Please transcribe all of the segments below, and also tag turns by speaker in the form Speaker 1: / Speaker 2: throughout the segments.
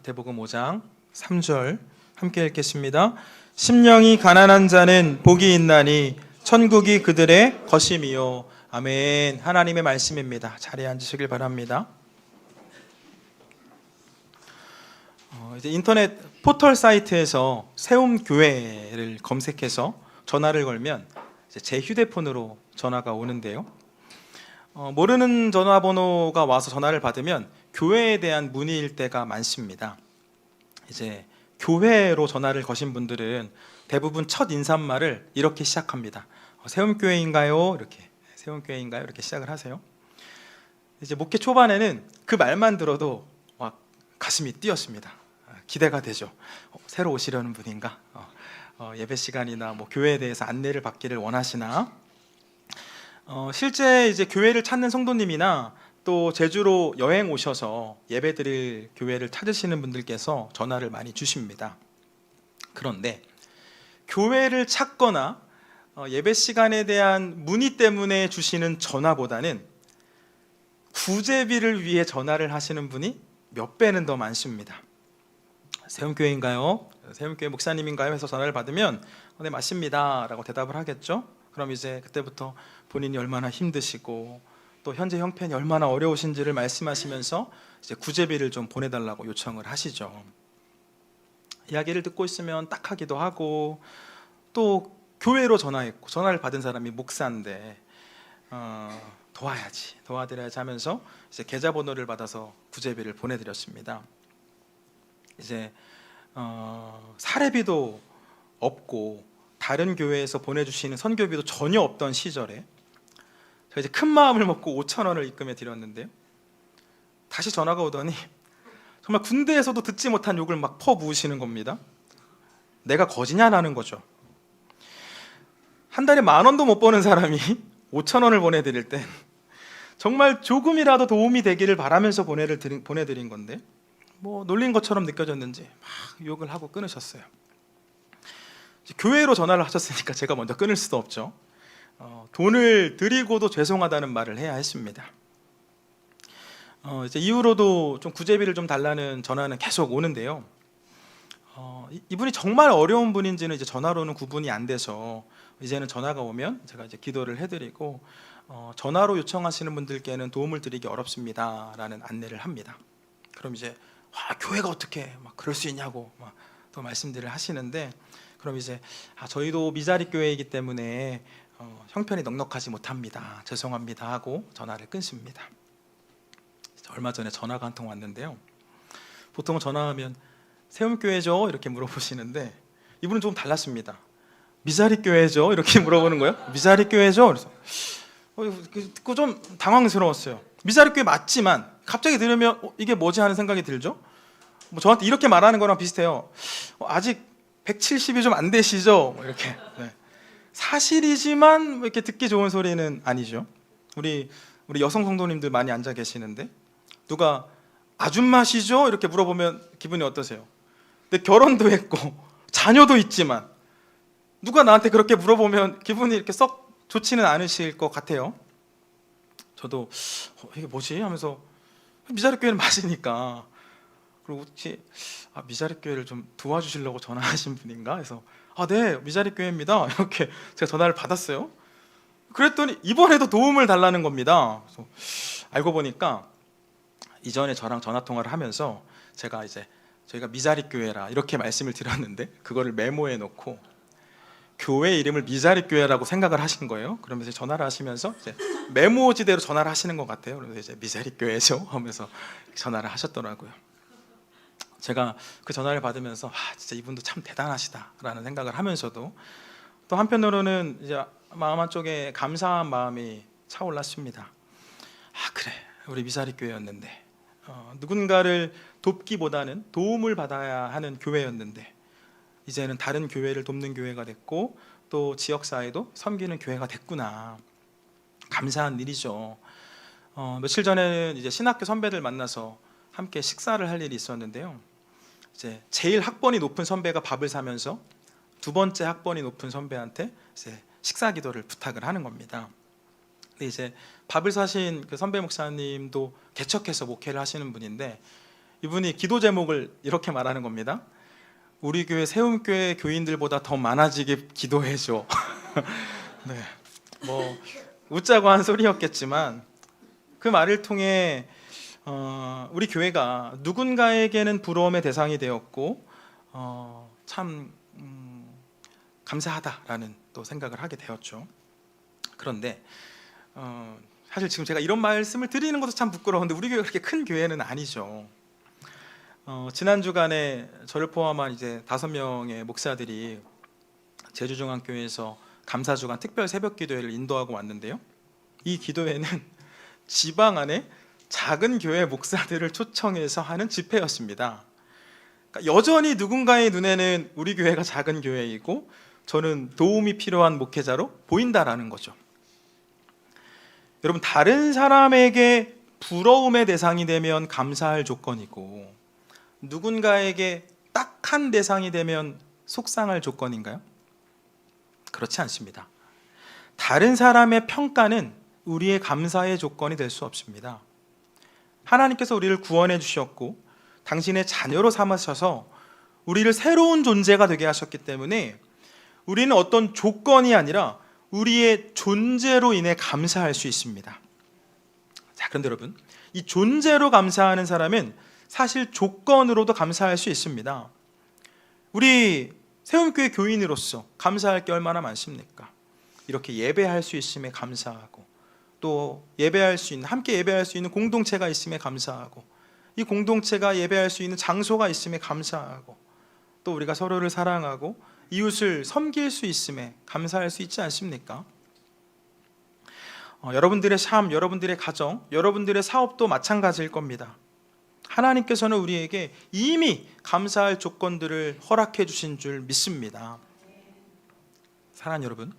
Speaker 1: 마태복음 5장 3절 함께 읽겠습니다. 심령이 가난한 자는 복이 있나니 천국이 그들의 것임이요. 아멘. 하나님의 말씀입니다. 자리에 앉으시길 바랍니다. 어, 이제 인터넷 포털 사이트에서 세움 교회를 검색해서 전화를 걸면 제 휴대폰으로 전화가 오는데요. 어, 모르는 전화번호가 와서 전화를 받으면 교회에 대한 문의일 때가 많습니다. 이제 교회로 전화를 거신 분들은 대부분 첫 인사말을 이렇게 시작합니다. 어, 세움교회인가요? 이렇게 세움교회인가요? 이렇게 시작을 하세요. 이제 목회 초반에는 그 말만 들어도 막 가슴이 뛰었습니다. 아, 기대가 되죠. 어, 새로 오시려는 분인가? 어, 어, 예배 시간이나 뭐 교회에 대해서 안내를 받기를 원하시나? 어, 실제 이제 교회를 찾는 성도님이나 또 제주로 여행 오셔서 예배 드릴 교회를 찾으시는 분들께서 전화를 많이 주십니다. 그런데 교회를 찾거나 어, 예배 시간에 대한 문의 때문에 주시는 전화보다는 구제비를 위해 전화를 하시는 분이 몇 배는 더 많습니다. 세움교회인가요? 세움교회 목사님인가요? 해서 전화를 받으면 어, 네 맞습니다라고 대답을 하겠죠. 그럼 이제 그때부터 본인이 얼마나 힘드시고 또 현재 형편이 얼마나 어려우신지를 말씀하시면서 이제 구제비를 좀 보내달라고 요청을 하시죠. 이야기를 듣고 있으면 딱하기도 하고 또 교회로 전화했고 전화를 받은 사람이 목사인데 어, 도와야지 도와드려야지 하면서 이제 계좌번호를 받아서 구제비를 보내드렸습니다. 이제 어, 사례비도 없고 다른 교회에서 보내주시는 선교비도 전혀 없던 시절에 제가 이제 큰 마음을 먹고 5천 원을 입금해 드렸는데요. 다시 전화가 오더니 정말 군대에서도 듣지 못한 욕을 막 퍼부으시는 겁니다. 내가 거지냐라는 거죠. 한 달에 만 원도 못 버는 사람이 5천 원을 보내드릴 땐 정말 조금이라도 도움이 되기를 바라면서 보내를 보내드린 건데 뭐 놀린 것처럼 느껴졌는지 막 욕을 하고 끊으셨어요. 교회로 전화를 하셨으니까 제가 먼저 끊을 수도 없죠. 어, 돈을 드리고도 죄송하다는 말을 해야 했습니다. 어, 이제 이후로도 좀 구제비를 좀 달라는 전화는 계속 오는데요. 어, 이- 이분이 정말 어려운 분인지는 이제 전화로는 구분이 안 돼서 이제는 전화가 오면 제가 이제 기도를 해드리고 어, 전화로 요청하시는 분들께는 도움을 드리기 어렵습니다라는 안내를 합니다. 그럼 이제 와, 교회가 어떻게 막 그럴 수 있냐고 막 또 말씀들을 하시는데 그럼 이제 아, 저희도 미자리 교회이기 때문에 어, 형편이 넉넉하지 못합니다. 죄송합니다 하고 전화를 끊습니다. 얼마 전에 전화가 한 통 왔는데요. 보통 전화하면 세움교회죠 이렇게 물어보시는데 이분은 조금 달랐습니다. 미자리 교회죠 이렇게 물어보는 거예요. 미자리 교회죠. 그래서 어, 그 듣고 좀 당황스러웠어요. 미자리 교회 맞지만 갑자기 들으면 어, 이게 뭐지 하는 생각이 들죠. 뭐 저한테 이렇게 말하는 거랑 비슷해요. 어, 아직 170이 좀 안 되시죠? 뭐 이렇게 네. 사실이지만 뭐 이렇게 듣기 좋은 소리는 아니죠. 우리 우리 여성 성도님들 많이 앉아 계시는데 누가 아줌마시죠? 이렇게 물어보면 기분이 어떠세요? 근데 결혼도 했고 자녀도 있지만 누가 나한테 그렇게 물어보면 기분이 이렇게 썩 좋지는 않으실 것 같아요. 저도 어, 이게 뭐지 하면서 미자리 교회는 맞으니까 그리고 혹시 아, 미자리 교회를 좀 도와주시려고 전화하신 분인가 해서 아 네 미자리 교회입니다 이렇게 제가 전화를 받았어요. 그랬더니 이번에도 도움을 달라는 겁니다. 알고 보니까 이전에 저랑 전화 통화를 하면서 제가 이제 저희가 미자리 교회라 이렇게 말씀을 드렸는데 그거를 메모해 놓고 교회 이름을 미자리 교회라고 생각을 하신 거예요. 그러면서 전화를 하시면서 메모지대로 전화를 하시는 것 같아요. 그래서 이제 미자리 교회죠 하면서 전화를 하셨더라고요. 제가 그 전화를 받으면서 아, 진짜 이분도 참 대단하시다라는 생각을 하면서도 또 한편으로는 이제 마음 한쪽에 감사한 마음이 차올랐습니다. 아 그래 우리 미사리 교회였는데 어, 누군가를 돕기보다는 도움을 받아야 하는 교회였는데 이제는 다른 교회를 돕는 교회가 됐고 또 지역 사회도 섬기는 교회가 됐구나 감사한 일이죠. 어, 며칠 전에는 이제 신학교 선배들 만나서 함께 식사를 할 일이 있었는데요. 이제 제일 학번이 높은 선배가 밥을 사면서 두 번째 학번이 높은 선배한테 이제 식사 기도를 부탁을 하는 겁니다. 근데 이제 밥을 사신 그 선배 목사님도 개척해서 목회를 하시는 분인데 이분이 기도 제목을 이렇게 말하는 겁니다. 우리 교회 세움교회 교인들보다 더 많아지게 기도해 줘. 네, 뭐 웃자고 한 소리였겠지만 그 말을 통해 어, 우리 교회가 누군가에게는 부러움의 대상이 되었고 어, 참 음, 감사하다라는 또 생각을 하게 되었죠. 그런데 어, 사실 지금 제가 이런 말씀을 드리는 것도 참 부끄러운데 우리 교회가 그렇게 큰 교회는 아니죠. 어, 지난 주간에 저를 포함한 이제 다섯 명의 목사들이 제주중앙교회에서 감사 주간 특별 새벽 기도회를 인도하고 왔는데요. 이 기도회는 지방 안에 작은 교회 목사들을 초청해서 하는 집회였습니다. 그러니까 여전히 누군가의 눈에는 우리 교회가 작은 교회이고 저는 도움이 필요한 목회자로 보인다라는 거죠. 여러분 다른 사람에게 부러움의 대상이 되면 감사할 조건이고 누군가에게 딱한 대상이 되면 속상할 조건인가요? 그렇지 않습니다. 다른 사람의 평가는 우리의 감사의 조건이 될 수 없습니다. 하나님께서 우리를 구원해 주셨고 당신의 자녀로 삼으셔서 우리를 새로운 존재가 되게 하셨기 때문에 우리는 어떤 조건이 아니라 우리의 존재로 인해 감사할 수 있습니다. 자, 그런데 여러분, 이 존재로 감사하는 사람은 사실 조건으로도 감사할 수 있습니다. 우리 세움교회 교인으로서 감사할 게 얼마나 많습니까? 이렇게 예배할 수 있음에 감사하고 또 예배할 수 있는 함께 예배할 수 있는 공동체가 있음에 감사하고 이 공동체가 예배할 수 있는 장소가 있음에 감사하고 또 우리가 서로를 사랑하고 이웃을 섬길 수 있음에 감사할 수 있지 않습니까? 어, 여러분들의 삶, 여러분들의 가정, 여러분들의 사업도 마찬가지일 겁니다. 하나님께서는 우리에게 이미 감사할 조건들을 허락해 주신 줄 믿습니다. 사랑하는 여러분,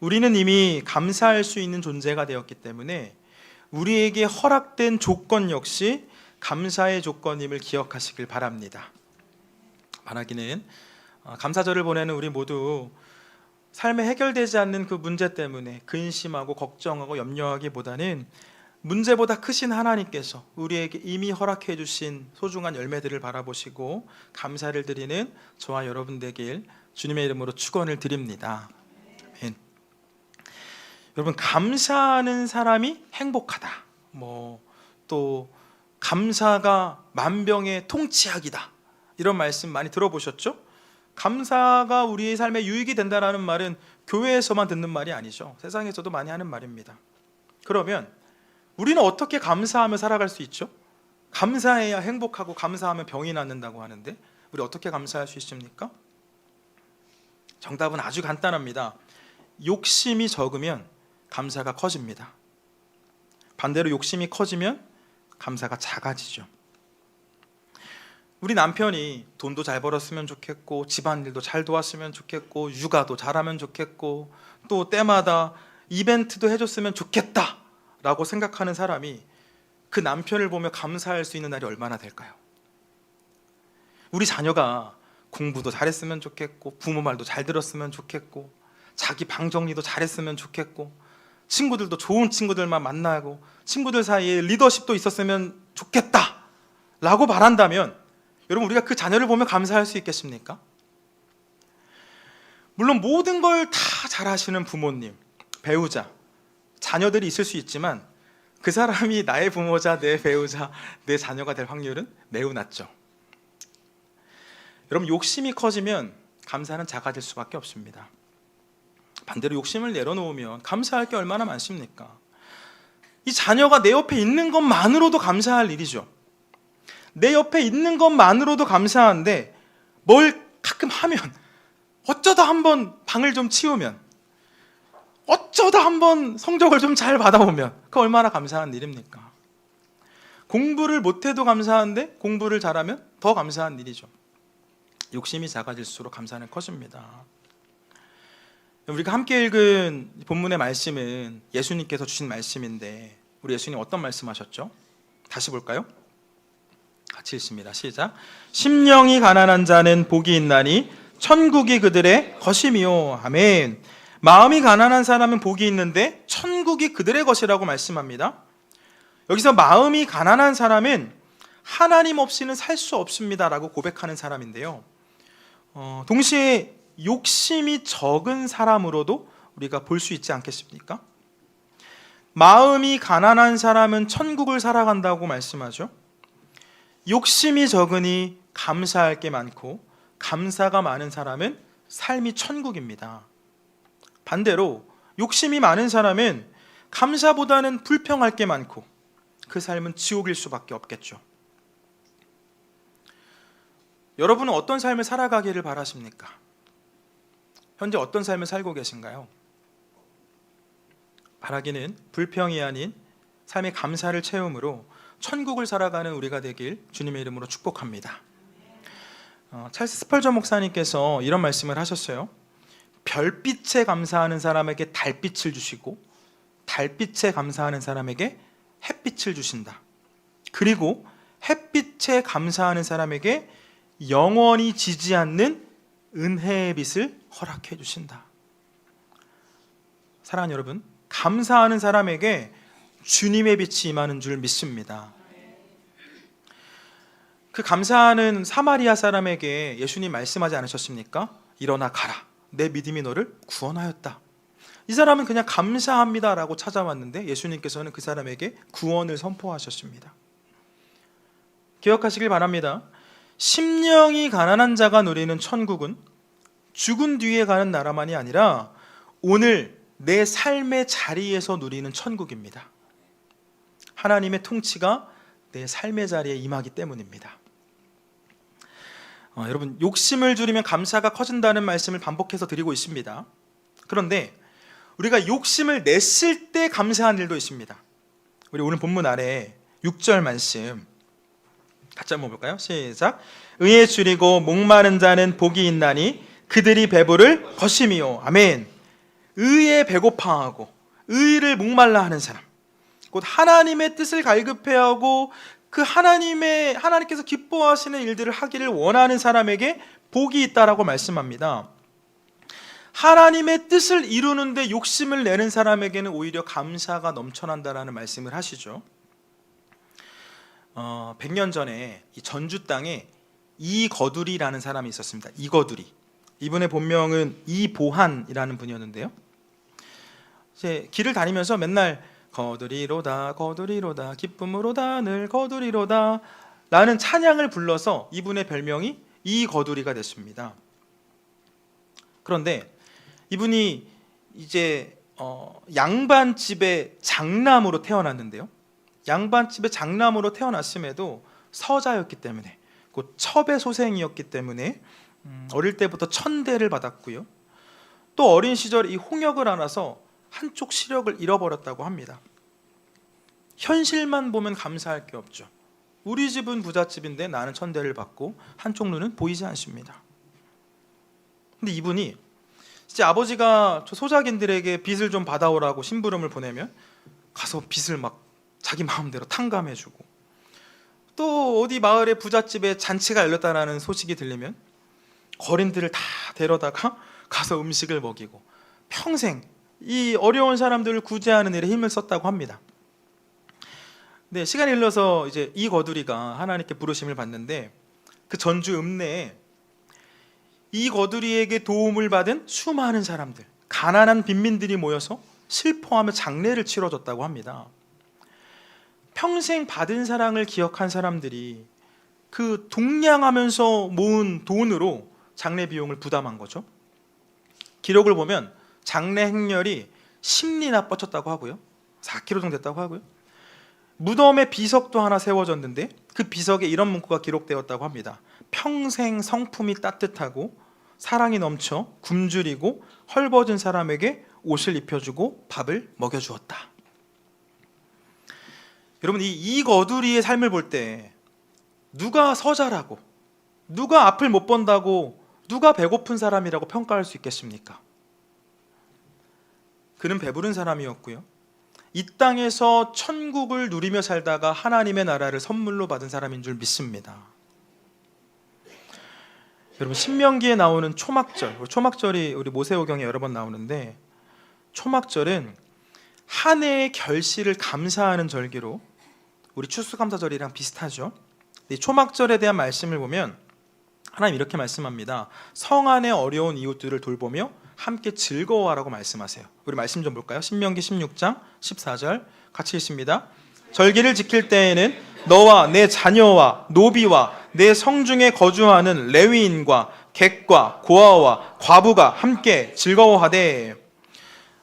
Speaker 1: 우리는 이미 감사할 수 있는 존재가 되었기 때문에 우리에게 허락된 조건 역시 감사의 조건임을 기억하시길 바랍니다. 말하기는 어, 감사절을 보내는 우리 모두 삶에 해결되지 않는 그 문제 때문에 근심하고 걱정하고 염려하기보다는 문제보다 크신 하나님께서 우리에게 이미 허락해 주신 소중한 열매들을 바라보시고 감사를 드리는 저와 여러분 되길 주님의 이름으로 축원을 드립니다. 여러분 감사하는 사람이 행복하다. 뭐 또 감사가 만병의 통치약이다. 이런 말씀 많이 들어보셨죠? 감사가 우리의 삶에 유익이 된다라는 말은 교회에서만 듣는 말이 아니죠. 세상에서도 많이 하는 말입니다. 그러면 우리는 어떻게 감사하며 살아갈 수 있죠? 감사해야 행복하고 감사하면 병이 낫는다고 하는데 우리 어떻게 감사할 수 있습니까? 정답은 아주 간단합니다. 욕심이 적으면 감사가 커집니다. 반대로 욕심이 커지면 감사가 작아지죠. 우리 남편이 돈도 잘 벌었으면 좋겠고 집안일도 잘 도왔으면 좋겠고 육아도 잘하면 좋겠고 또 때마다 이벤트도 해줬으면 좋겠다라고 생각하는 사람이 그 남편을 보며 감사할 수 있는 날이 얼마나 될까요? 우리 자녀가 공부도 잘했으면 좋겠고 부모 말도 잘 들었으면 좋겠고 자기 방 정리도 잘했으면 좋겠고 친구들도 좋은 친구들만 만나고 친구들 사이에 리더십도 있었으면 좋겠다 라고 바란다면 여러분 우리가 그 자녀를 보면 감사할 수 있겠습니까? 물론 모든 걸 다 잘하시는 부모님, 배우자, 자녀들이 있을 수 있지만 그 사람이 나의 부모자, 내 배우자, 내 자녀가 될 확률은 매우 낮죠. 여러분 욕심이 커지면 감사는 작아질 수밖에 없습니다. 반대로 욕심을 내려놓으면 감사할 게 얼마나 많습니까? 이 자녀가 내 옆에 있는 것만으로도 감사할 일이죠. 내 옆에 있는 것만으로도 감사한데 뭘 가끔 하면 어쩌다 한번 방을 좀 치우면 어쩌다 한번 성적을 좀 잘 받아오면 그 얼마나 감사한 일입니까? 공부를 못해도 감사한데 공부를 잘하면 더 감사한 일이죠. 욕심이 작아질수록 감사는 커집니다. 우리가 함께 읽은 본문의 말씀은 예수님께서 주신 말씀인데 우리 예수님 어떤 말씀하셨죠? 다시 볼까요? 같이 읽습니다. 시작. 심령이 가난한 자는 복이 있나니 천국이 그들의 것이미요. 아멘. 마음이 가난한 사람은 복이 있는데 천국이 그들의 것이라고 말씀합니다. 여기서 마음이 가난한 사람은 하나님 없이는 살 수 없습니다라고 고백하는 사람인데요. 어, 동시에 욕심이 적은 사람으로도 우리가 볼 수 있지 않겠습니까? 마음이 가난한 사람은 천국을 살아간다고 말씀하죠. 욕심이 적으니 감사할 게 많고 감사가 많은 사람은 삶이 천국입니다. 반대로 욕심이 많은 사람은 감사보다는 불평할 게 많고 그 삶은 지옥일 수밖에 없겠죠. 여러분은 어떤 삶을 살아가기를 바라십니까? 현재 어떤 삶을 살고 계신가요? 바라기는 불평이 아닌 삶의 감사를 채움으로 천국을 살아가는 우리가 되길 주님의 이름으로 축복합니다. 어, 찰스 스펄전 목사님께서 이런 말씀을 하셨어요. 별빛에 감사하는 사람에게 달빛을 주시고 달빛에 감사하는 사람에게 햇빛을 주신다. 그리고 햇빛에 감사하는 사람에게 영원히 지지 않는 은혜의 빛을 허락해 주신다. 사랑하는 여러분, 감사하는 사람에게 주님의 빛이 임하는 줄 믿습니다. 그 감사하는 사마리아 사람에게 예수님 말씀하지 않으셨습니까? 일어나 가라. 내 믿음이 너를 구원하였다. 이 사람은 그냥 감사합니다라고 찾아왔는데 예수님께서는 그 사람에게 구원을 선포하셨습니다. 기억하시길 바랍니다. 심령이 가난한 자가 누리는 천국은 죽은 뒤에 가는 나라만이 아니라 오늘 내 삶의 자리에서 누리는 천국입니다. 하나님의 통치가 내 삶의 자리에 임하기 때문입니다. 어, 여러분 욕심을 줄이면 감사가 커진다는 말씀을 반복해서 드리고 있습니다. 그런데 우리가 욕심을 냈을 때 감사한 일도 있습니다. 우리 오늘 본문 아래 6절 말씀 같이 한번 볼까요? 시작. 의에 줄이고 목마른 자는 복이 있나니 그들이 배부를 것임이요. 아멘. 의에 배고파하고 의를 목말라 하는 사람. 곧 하나님의 뜻을 갈급해하고 그 하나님의 하나님께서 기뻐하시는 일들을 하기를 원하는 사람에게 복이 있다라고 말씀합니다. 하나님의 뜻을 이루는데 욕심을 내는 사람에게는 오히려 감사가 넘쳐난다라는 말씀을 하시죠. 어, 100년 전에 이 전주 땅에 이거두리라는 사람이 있었습니다. 이거두리. 이분의 본명은 이보한이라는 분이었는데요. 이제 길을 다니면서 맨날 거두리로다 거두리로다 기쁨으로다 늘 거두리로다 라는 찬양을 불러서 이분의 별명이 이거두리가 됐습니다. 그런데 이분이 이제 어, 양반집의 장남으로 태어났는데요. 양반집의 장남으로 태어났음에도 서자였기 때문에 곧 첩의 소생이었기 때문에 음, 어릴 때부터 천대를 받았고요. 또 어린 시절 이 홍역을 안아서 한쪽 시력을 잃어버렸다고 합니다. 현실만 보면 감사할 게 없죠. 우리 집은 부잣집인데 나는 천대를 받고 한쪽 눈은 보이지 않습니다. 근데 이분이 이제 아버지가 저 소작인들에게 빚을 좀 받아오라고 심부름을 보내면 가서 빚을 막 자기 마음대로 탕감해주고 또 어디 마을에 부잣집에 잔치가 열렸다라는 소식이 들리면 거린들을 다 데려다가 가서 음식을 먹이고 평생 이 어려운 사람들을 구제하는 일에 힘을 썼다고 합니다. 네, 시간이 흘러서 이제 이 거두리가 하나님께 부르심을 받는데 그 전주 읍내에 이 거두리에게 도움을 받은 수많은 사람들, 가난한 빈민들이 모여서 슬퍼하며 장례를 치러줬다고 합니다. 평생 받은 사랑을 기억한 사람들이 그 동냥하면서 모은 돈으로 장례 비용을 부담한 거죠. 기록을 보면 장례 행렬이 10리나 뻗쳤다고 하고요. 4km 정도 됐다고 하고요. 무덤에 비석도 하나 세워졌는데 그 비석에 이런 문구가 기록되었다고 합니다. 평생 성품이 따뜻하고 사랑이 넘쳐 굶주리고 헐벗은 사람에게 옷을 입혀주고 밥을 먹여주었다. 여러분 이 이 거두리의 삶을 볼 때 누가 서자라고 누가 앞을 못 본다고 누가 배고픈 사람이라고 평가할 수 있겠습니까? 그는 배부른 사람이었고요. 이 땅에서 천국을 누리며 살다가 하나님의 나라를 선물로 받은 사람인 줄 믿습니다. 여러분 신명기에 나오는 초막절, 초막절이 우리 모세오경에 여러 번 나오는데 초막절은 한 해의 결실을 감사하는 절기로 우리 추수감사절이랑 비슷하죠. 이 초막절에 대한 말씀을 보면 하나님 이렇게 말씀합니다. 성 안에 어려운 이웃들을 돌보며 함께 즐거워하라고 말씀하세요. 우리 말씀 좀 볼까요? 신명기 16장 14절 같이 읽습니다. 절기를 지킬 때에는 너와 내 자녀와 노비와 내 성중에 거주하는 레위인과 객과 고아와 과부가 함께 즐거워하되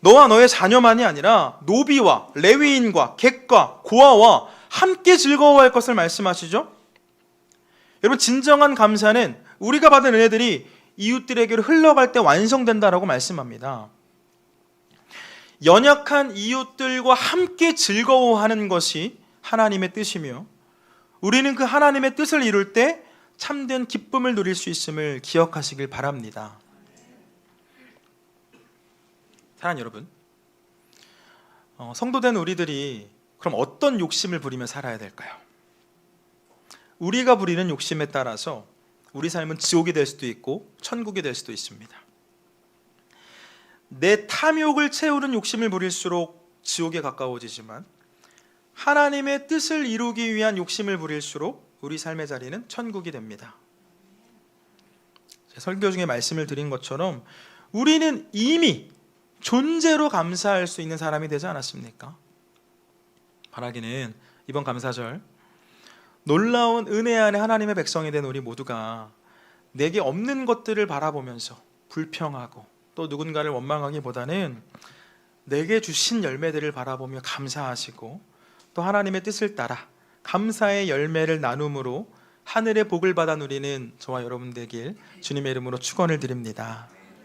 Speaker 1: 너와 너의 자녀만이 아니라 노비와 레위인과 객과 고아와 함께 즐거워할 것을 말씀하시죠. 여러분 진정한 감사는 우리가 받은 은혜들이 이웃들에게로 흘러갈 때 완성된다라고 말씀합니다. 연약한 이웃들과 함께 즐거워하는 것이 하나님의 뜻이며 우리는 그 하나님의 뜻을 이룰 때 참된 기쁨을 누릴 수 있음을 기억하시길 바랍니다. 사랑 여러분, 어, 성도된 우리들이 그럼 어떤 욕심을 부리며 살아야 될까요? 우리가 부리는 욕심에 따라서 우리 삶은 지옥이 될 수도 있고 천국이 될 수도 있습니다. 내 탐욕을 채우는 욕심을 부릴수록 지옥에 가까워지지만 하나님의 뜻을 이루기 위한 욕심을 부릴수록 우리 삶의 자리는 천국이 됩니다. 제 설교 중에 말씀을 드린 것처럼 우리는 이미 존재로 감사할 수 있는 사람이 되지 않았습니까? 바라기는 이번 감사절 놀라운 은혜 안에 하나님의 백성이 된 우리 모두가 내게 없는 것들을 바라보면서 불평하고 또 누군가를 원망하기보다는 내게 주신 열매들을 바라보며 감사하시고 또 하나님의 뜻을 따라 감사의 열매를 나눔으로 하늘의 복을 받아 누리는 저와 여러분 되길 주님의 이름으로 축원을 드립니다.